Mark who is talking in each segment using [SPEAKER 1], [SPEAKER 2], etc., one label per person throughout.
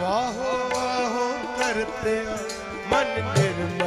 [SPEAKER 1] ਵਾਹੋ ਵਾਹੋ ਕਰਤੇ
[SPEAKER 2] ਮਨ ਨਿਰਮਲ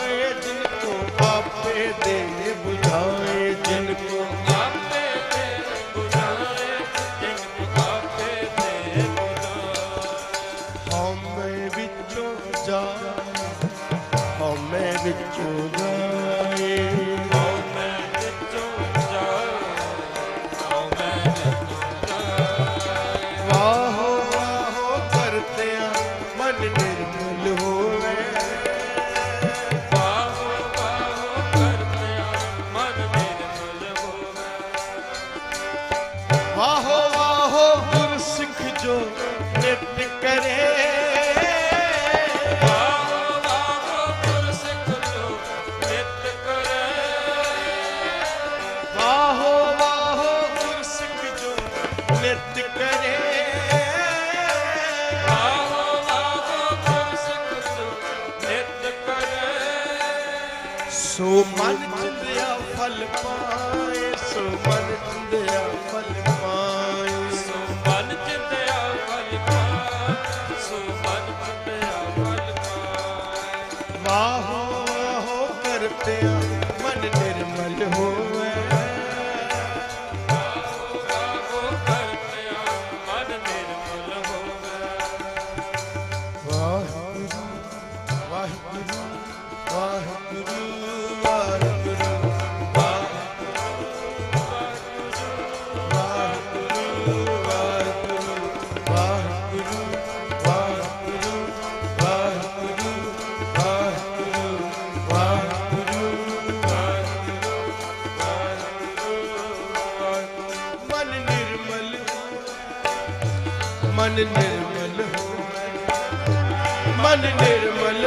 [SPEAKER 1] ਬੁਝਾਏ ਜਿਨ ਕੋ ਆਪੇ ਦੇ ਬੁਝਾਏ। कमल ਮਨ ਨਿਰਮਲ ਹੋਵੇ।
[SPEAKER 2] ਮਨ ਨਿਰਮਲ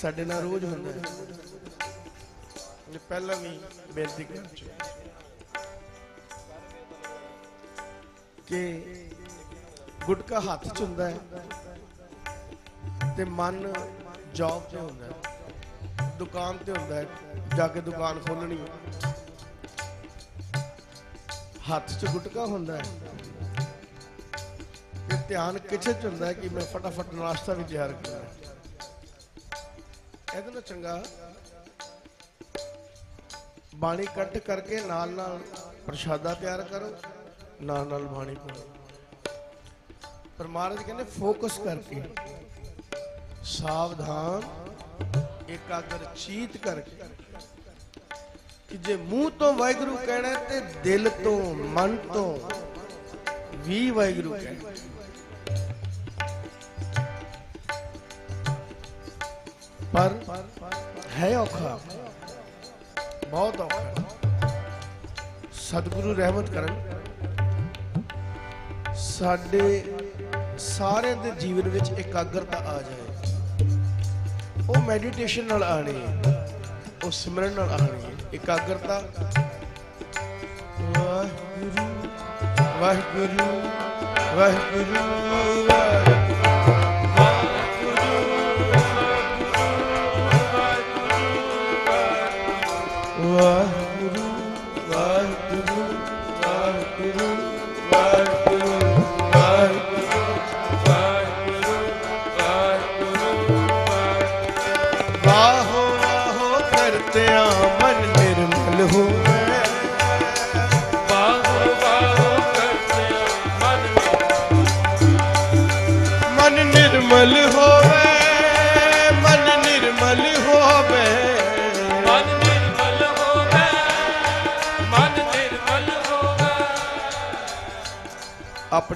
[SPEAKER 1] ਸਾਡੇ ਨਾਲ ਰੋਜ਼ ਹੁੰਦਾ ਹੈ। ਇਹ ਪਹਿਲਾਂ ਵੀ ਬੇਨਤੀ ਕਰ ਚੁੱਕਾ ਕਿ ਗੁਟਕਾ ਹੱਥ 'ਚ ਹੁੰਦਾ ਹੈ ਤੇ ਮਨ ਜੌਬ ਤੇ ਹੁੰਦਾ ਹੈ। ਦੁਕਾਨ ਤੇ ਹੁੰਦਾ ਹੈ। ਜਾ ਕੇ ਦੁਕਾਨ ਖੋਲਣੀ ਹੱਥ 'ਚ ਗੁਟਕਾ ਹੁੰਦਾ ਹੈ। ਤੇ ਧਿਆਨ ਕਿੱਥੇ 'ਚ ਹੁੰਦਾ ਹੈ ਕਿ ਮੈਂ ਫਟਾਫਟ ਨਾਸ਼ਤਾ ਵੀ ਤਿਆਰ ਕਰਾਂ ਇਹਦੇ ਨਾਲ ਚੰਗਾ। ਬਾਣੀ ਕੱਟ ਕਰਕੇ ਨਾਲ ਨਾਲ ਪ੍ਰਸ਼ਾਦਾ ਤਿਆਰ ਕਰੋ, ਨਾਲ ਨਾਲ ਬਾਣੀ ਪੜੋ ਪਰ ਮਹਾਰਾਜ ਕਹਿੰਦੇ ਫੋਕਸ ਕਰਕੇ, ਸਾਵਧਾਨ, ਇਕਾਗਰ ਚੀਤ ਕਰਕੇ, ਕਿ ਜੇ ਮੂੰਹ ਤੋਂ ਵਾਹਿਗੁਰੂ ਕਹਿਣਾ ਹੈ ਤੇ ਦਿਲ ਤੋਂ, ਮਨ ਤੋਂ ਵੀ ਵਾਹਿਗੁਰੂ ਕਹਿਣਾ ਪਰ ਹੈ ਔਖਾ। ਬਹੁਤ ਔਖਾ। ਸਤਿਗੁਰੂ ਰਹਿਮਤ ਕਰਨ। ਸਾਡੇ ਸਾਰੇ ਦੇ ਜੀਵਨ ਵਿੱਚ ਇਕਾਗਰਤਾ ਆ ਜਾਏ। ਉਹ ਮੈਡੀਟੇਸ਼ਨ ਨਾਲ ਆਣੀ ਹੈ। ਉਹ ਸਿਮਰਨ ਨਾਲ ਆਣੀ ਹੈ। ਇਕਾਗਰਤਾ। ਵਾਹਿਗੁਰੂ ਵਾਹਿਗੁਰੂ ਵਾਹਿਗੁਰੂ।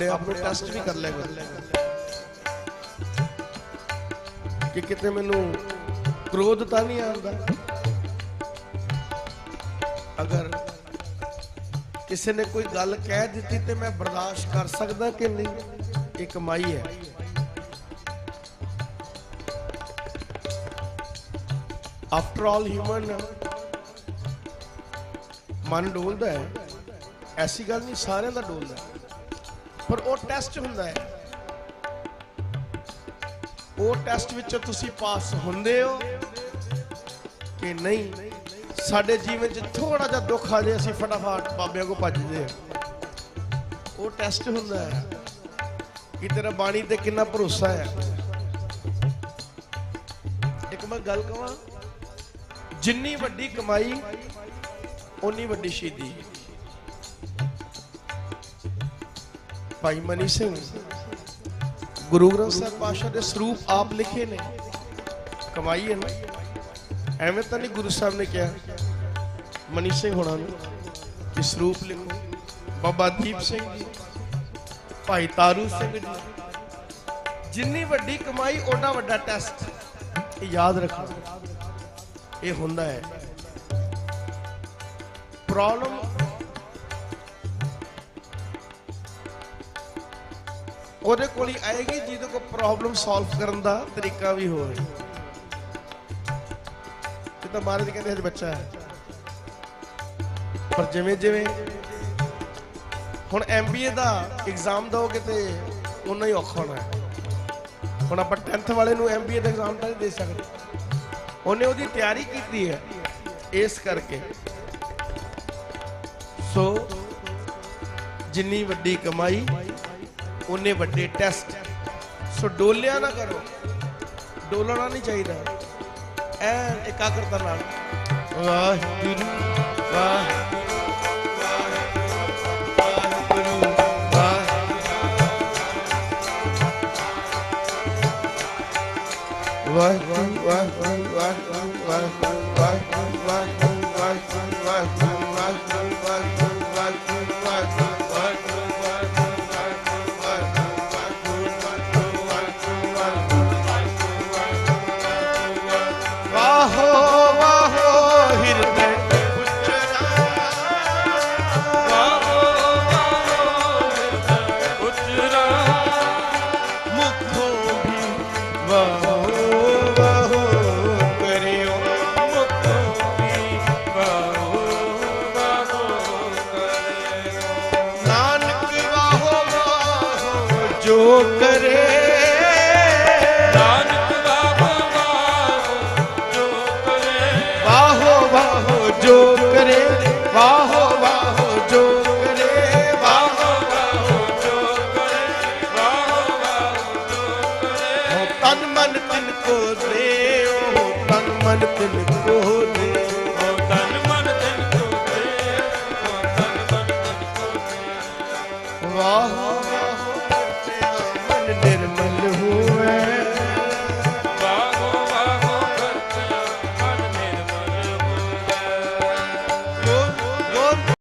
[SPEAKER 1] ਆਪਣੇ ਆਪ ਨੂੰ ਟੈਸਟ ਵੀ ਕਰ ਲਿਆ ਕਰ ਕਿ ਕਿਤੇ ਮੈਨੂੰ ਕ੍ਰੋਧ ਤਾਂ ਨਹੀਂ ਆਉਂਦਾ? ਅਗਰ ਕਿਸੇ ਨੇ ਕੋਈ ਗੱਲ ਕਹਿ ਦਿੱਤੀ ਤੇ ਮੈਂ ਬਰਦਾਸ਼ਤ ਕਰ ਸਕਦਾ ਕਿ ਨਹੀਂ? ਇਹ ਕਮਾਈ ਹੈ। ਆਫਟਰ ਆਲ ਹਿਊਮਨ ਮਨ ਡੋਲਦਾ ਹੈ। ਐਸੀ ਗੱਲ ਨਹੀਂ, ਸਾਰਿਆਂ ਦਾ ਡੋਲਦਾ ਹੈ। ਪਰ ਉਹ ਟੈਸਟ ਹੁੰਦਾ ਹੈ। ਉਹ ਟੈਸਟ ਵਿੱਚ ਤੁਸੀਂ ਪਾਸ ਹੁੰਦੇ ਹੋ ਕਿ ਨਹੀਂ? ਸਾਡੇ ਜੀਵਨ 'ਚ ਥੋੜਾ ਜਿਹਾ ਦੁੱਖ ਆ ਜੇ ਅਸੀਂ ਫਟਾਫਟ ਬਾਬਿਆਂ ਕੋ ਭੱਜਦੇ ਹਾਂ। ਉਹ ਟੈਸਟ ਹੁੰਦਾ ਹੈ ਕਿ ਤੇਰਾ ਬਾਣੀ ਤੇ ਕਿੰਨਾ ਭਰੋਸਾ ਹੈ। ਇੱਕ ਮੈਂ ਗੱਲ ਕਹਾਂ ਜਿੰਨੀ ਵੱਡੀ ਕਮਾਈ ਉਨੀ ਵੱਡੀ ਸ਼ਹੀਦੀ। ਭਾਈ ਮਨੀ ਸਿੰਘ, ਗੁਰੂ ਗ੍ਰੰਥ ਸਾਹਿਬ ਪਾਸ਼ਾ ਦੇ ਸਰੂਪ ਆਪ ਲਿਖੇ ਨੇ। ਕਮਾਈ ਹੈ ਨਾ। ਐਵੇਂ ਤਾਂ ਨਹੀਂ ਗੁਰੂ ਸਾਹਿਬ ਨੇ ਕਿਹਾ, ਮਨੀ ਸਿੰਘ ਹੋਣਾ ਨੂੰ, ਕਿ ਸਰੂਪ ਲਿਖੋ। ਬਾਬਾ ਦੀਪ ਸਿੰਘ ਜੀ, ਭਾਈ ਤਾਰੂ ਸਿੰਘ ਜੀ, ਜਿੰਨੀ ਵੱਡੀ ਕਮਾਈ, ਓਨਾ ਵੱਡਾ ਟੈਸਟ ਇਹ ਯਾਦ ਰੱਖੋ ਇਹ ਹੁੰਦਾ ਹੈ। ਪ੍ਰੋਬਲਮ ਉਹਦੇ ਕੋਲ ਹੀ ਆਏਗੀ, ਜਿਹਦੇ ਕੋਲ ਪ੍ਰੋਬਲਮ ਸੋਲਵ ਕਰਨ ਦਾ ਤਰੀਕਾ ਵੀ ਹੋਵੇ। ਇਹ ਮਹਾਰਾਜ ਕਹਿੰਦੇ ਹਜੇ ਬੱਚਾ ਹੈ। ਪਰ ਜਿਵੇਂ ਜਿਵੇਂ ਹੁਣ ਐਮਬੀਏ ਦਾ ਐਗਜ਼ਾਮ ਦੋਗੇ ਤੇ ਉਹਨਾਂ ਹੀ ਔਖਾ ਹੋਣਾ ਹੁਣ ਆਪਾਂ 10th ਵਾਲੇ ਨੂੰ ਐਮਬੀਏ ਦਾ ਐਗਜ਼ਾਮ ਤਾਂ ਨਹੀਂ ਦੇ ਸਕਦੇ। ਉਹਨੇ ਉਹਦੀ ਤਿਆਰੀ ਕੀਤੀ ਹੈ ਇਸ ਕਰਕੇ। ਸੋ ਜਿੰਨੀ ਵੱਡੀ ਕਮਾਈ ਉਹਨੇ ਵੱਡੇ ਟੈਸਟ ਸੋ ਡੋਲਿਆ ਨਾ ਕਰੋ ਡੋਲਣਾ ਨਹੀਂ ਚਾਹੀਦਾ ਐ ਇਕਾਗਰਤਾ ਨਾਲ ਵਾਹਿਗੁਰੂ ਵਾਹਿਗੁਰੂ ਵਾਹਿਗੁਰੂ ਵਾਹਿਗੁਰੂ ਵਾਹਿਗੁਰੂ ਵਾਹਿਗੁਰੂ ਜੋ ਕਰੇ।
[SPEAKER 2] ਨਾਨਕ ਬਾਬਾ ਵਾਹੋ ਜੋ ਕਰੇ।
[SPEAKER 1] ਵਾਹੋ ਵਾਹੋ ਜੋ ਕਰੇ। ਵਾਹੋ ਵਾਹੋ ਜੋ ਕਰੇ। ਵਾਹੋ
[SPEAKER 2] ਵਾਹੋ ਜੋ ਕਰੇ। ਵਾਹੋ ਵਾਹੋ ਜੋ ਕਰੇ।
[SPEAKER 1] ਤਨ ਮਨ ਤਿਨ ਕੋ ਦੇ ਉਹ ਤਨ ਮਨ ਤਿਨ ਕੋ ਦੇ